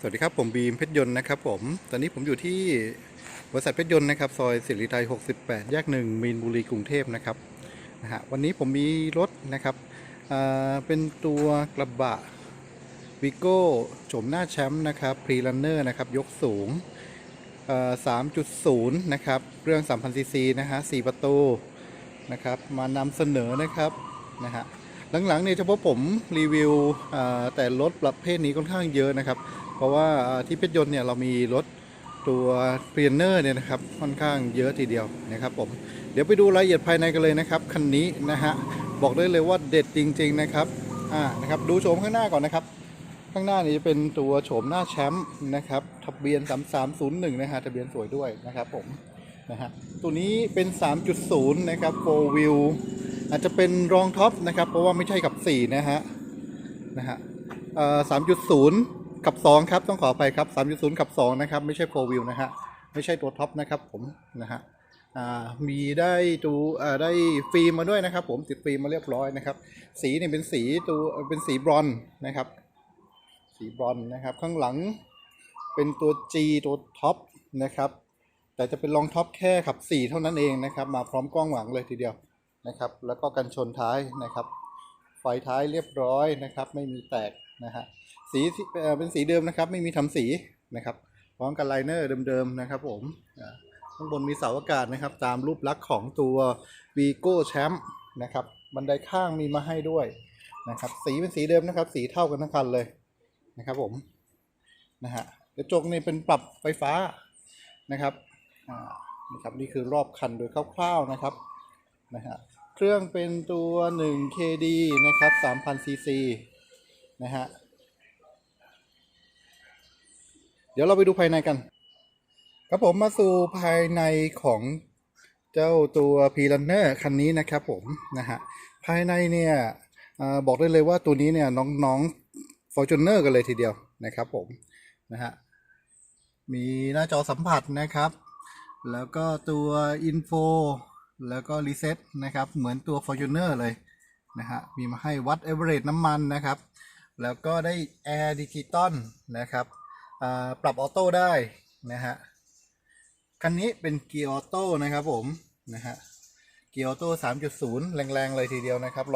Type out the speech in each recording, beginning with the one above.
สวัสดีครับ ผมบีมเพชรยนต์นะครับผม ตอนนี้ผมอยู่ที่บริษัทเพชรยนต์นะครับซอยสิริไทย 68 แยกหนึ่งมีนบุรีกรุงเทพนะครับนะฮะวันนี้ผมมีรถนะครับอ่าเป็นตัวกระบะวิโก้โฉมหน้าแชมป์นะครับพรีลันเนอร์นะครับยกสูงอ่อ3.0 นะครับเครื่อง 3,000ซีซีนะฮะ4ประตูนะครับมานำเสนอนะครับนะฮะ หลังๆเนี่ยเฉพาะผมรีวิวแต่รถประเภทนี้ค่อนข้างเยอะนะครับ เพราะว่าที่เพชรยนต์เนี่ยเรามีรถตัวเปลี่ยนเนอร์เนี่ยนะครับค่อนข้างเยอะทีเดียวนะครับผมเดี๋ยวไปดูรายละเอียดภายในกันเลยนะครับคันนี้นะฮะบอกได้เลยว่าเด็ดจริง ๆนะครับอ่านะครับดูโฉมข้างหน้าก่อนนะครับ ข้างหน้านี่จะเป็นตัวโฉมหน้าแชมป์นะครับทะเบียน 3301นะฮะทะเบียนสวยด้วยนะครับผมนะฮะตัวนี้เป็น 3.0 นะครับ4 wheel อาจจะเป็นรองท็อปนะครับ เพราะว่าไม่ใช่กับ 4 นะฮะนะฮะเอ่อ3.0กับ 2 ครับ ต้องขออภัยครับ 3.0 กับ 2 นะครับ ไม่ใช่4 wheel นะฮะ ไม่ใช่ตัวท็อปนะครับผมนะฮะมีได้ดูอ่าได้ฟิล์มมาด้วยนะครับ ผมติดฟิล์มมาเรียบร้อยนะครับ สีเนี่ยเป็นสีตัวเป็นสีบรอนซ์นะครับ สีบรอนซ์นะครับ ข้างหลังเป็นตัว G ตัวท็อปนะครับ แต่จะเป็นรองท็อปแค่ขับ 4 เท่านั้นเองนะครับ มาพร้อมกล้องหลังเลยทีเดียว นะครับ แล้วก็กันชนท้ายนะครับไฟท้ายเรียบร้อยนะครับ ไม่มีแตกนะฮะสีเป็นสีเดิมนะครับ ไม่มีทำสีนะครับ พร้อมกับไลเนอร์เดิมๆนะครับ ผมข้างบนมีเสาอากาศนะครับ ตามรูปลักษณ์ของตัว v ีโก้แชมป์นะครับบันไดข้างมีมาให้ด้วยนะครับ สีเป็นสีเดิมนะครับ สีเท่ากันทั้งคันเลยนะครับ ผมนะฮะกระจกนี่เป็นปรับไฟฟ้านะครับนะครับนี่คือรอบคันโดยคร่าวๆนะครับนะฮะ เครื่องเป็นตัว 1 KD นะครับ 3,000 cc นะฮะ เดี๋ยวเราไปดูภายในกัน ครับผมมาสู่ภายในของเจ้าตัว p r u n n e r คันนี้นะครับผม นะฮะ ภายในเนี่ยอบอกได้เลยว่าตัวนี้เนี่ยน้องๆ Fortuner กันเลยทีเดียวนะครับผม นะฮะ มีหน้าจอสัมผัสนะครับ แล้วก็ตัว Info แล้วก็ Reset นะครับ เหมือนตัว Fortuner เลยนะฮะ มีมาให้วัด Average น้ำมันนะครับ แล้วก็ได้ Air Digital นะครับ ปรับออโต้ได้นะฮะ คันนี้เป็นเกียร์ออโต้นะครับผมนะฮะ เกียร์ออโต้ 3.0 แรงๆ เลยทีเดียวนะครับ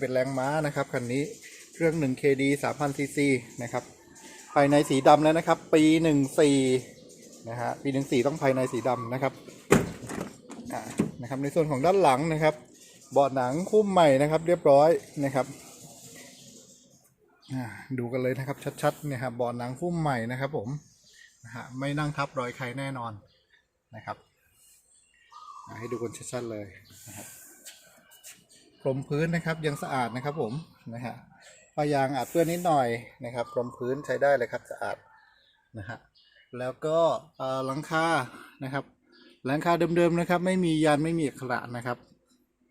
171 แรงม้านะครับคันนี้ เครื่อง 1KD 3,000 cc นะครับ ภายในสีดำแล้วนะครับ ปี 14นะฮะ ปี 14 ต้องภายในสีดำนะครับ นะครับ ในส่วนของด้านหลังนะครับเบาะหนังคุ้มใหม่นะครับ เรียบร้อยนะครับดูกันเลยนะครับชัดๆเนี่ยครับเบาะหนังคุ้มใหม่นะครับ ผมนะฮะไม่นั่งทับรอยใครแน่นอนนะครับให้ดูกันชัดๆเลยนะครับพรมพื้นนะครับยังสะอาดนะครับผมนะฮะปายางอาจเปื้อนนิดหน่อยนะครับพรมพื้นใช้ได้เลยครับสะอาดนะฮะแล้วก็หลังคานะครับ หลังคาเดิมๆนะครับ ไม่มียันไม่มีอักขระนะครับ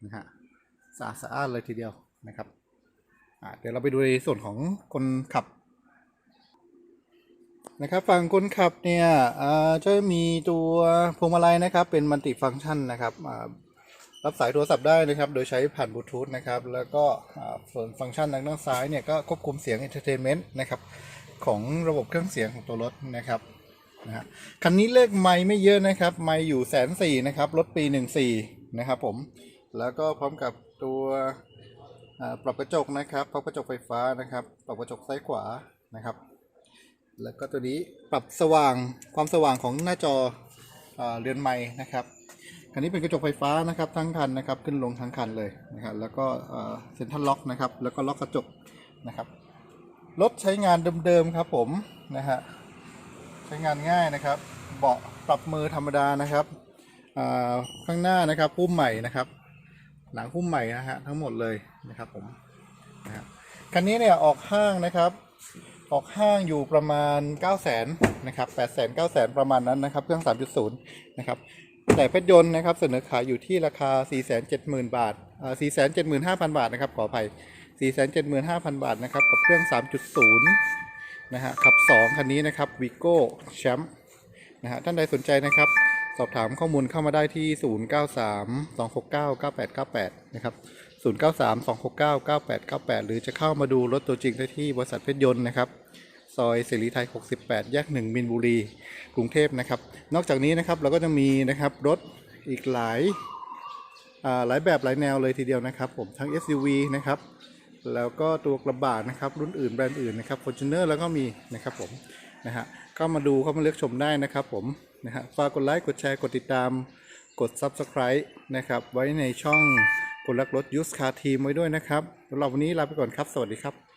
นะฮะสะอาดสะอาดเลยทีเดียวนะครับอ่าเดี๋ยวเราไปดูในส่วนของคนขับนะครับฝั่งคนขับเนี่ยอ่าจะมีตัวพวงมาลัยนะครับ เป็นมัลติฟังก์ชันนะครับอ่ารับสายโทรศัพท์ได้นะครับ โดยใช้ผ่านบลูทูธนะครับ แล้วก็ส่วนฟังก์ชันทางด้านซ้ายเนี่ยก็ควบคุมเสียง Entertainment นะครับของระบบเครื่องเสียงของตัวรถนะครับ นะฮะคันนี้เลขไม่ไม่เยอะนะครับไม่อยู่แสนสี่นะครับรถปี14นะครับผมแล้วก็พร้อมกับตัวปรับกระจกนะครับปรับกระจกไฟฟ้านะครับปรับกระจกซ้ายขวานะครับ แล้วก็ตัวนี้ปรับสว่างความสว่างของหน้าจออาเรือนไม้นะครับคันนี้เป็นกระจกไฟฟ้านะครับทั้งคันนะครับขึ้นลงทั้งคันเลยนะครับแล้วก็เซ็นทรัลล็อกนะครับแล้วก็ล็อกกระจกนะครับรถใช้งานเดิมๆครับผมนะฮะ ช้งานง่ายนะครับ เบาะปรับมือธรรมดานะครับข้างหน้านะครับพุ่มใหม่นะครับ หลังพุ่มใหม่นะฮะทั้งหมดเลยนะครับผมนะฮะคันนี้เนี่ยออกห้างนะครับ ออกห้างอยู่ประมาณ 9 0 0 0 0นนะครับ8 0 0 0 0 9 0 0 0 0 ประมาณนั้นนะครับ เครื่อง 3.0 นะครับแต่เพชรยนต์นะครับเสนอขายอยู่ที่ราคา 470,000 บาทอ่า475,000 บาทนะครับขออภัย 475,000 บาทนะครับกับเครื่อง 3.0 นะฮะขับ 2 คันนี้นะครับวิโก้แชมป์นะฮะท่านใดสนใจนะครับ สอบถามข้อมูลเข้ามาได้ที่ 0932699898 นะครับ 0932699898 หรือจะเข้ามาดูรถตัวจริงได้ที่บริษัทเพชรยนต์นะครับซอยเสรีไทย 68 แยก 1 มินบุรี กรุงเทพนะครับ นอกจากนี้นะครับเราก็จะมีนะครับรถอีกหลายอ่าหลายแบบหลายแนวเลยทีเดียวนะครับ ผมทั้ง SUV นะครับ แล้วก็ตัวกระบะนะครับรุ่นอื่นแบรนด์อื่นนะครับฟอร์จูเนอร์แล้วก็มีนะครับผมนะฮะก็มาดูเข้ามาเลือกชมได้นะครับผมนะฮะฝากกดไลค์กดแชร์กดติดตามกด Subscribe นะครับไว้ในช่องคนรักรถยูสคาทีมไว้ด้วยนะครับสำหรับวันนี้ลาไปก่อนครับ สวัสดีครับ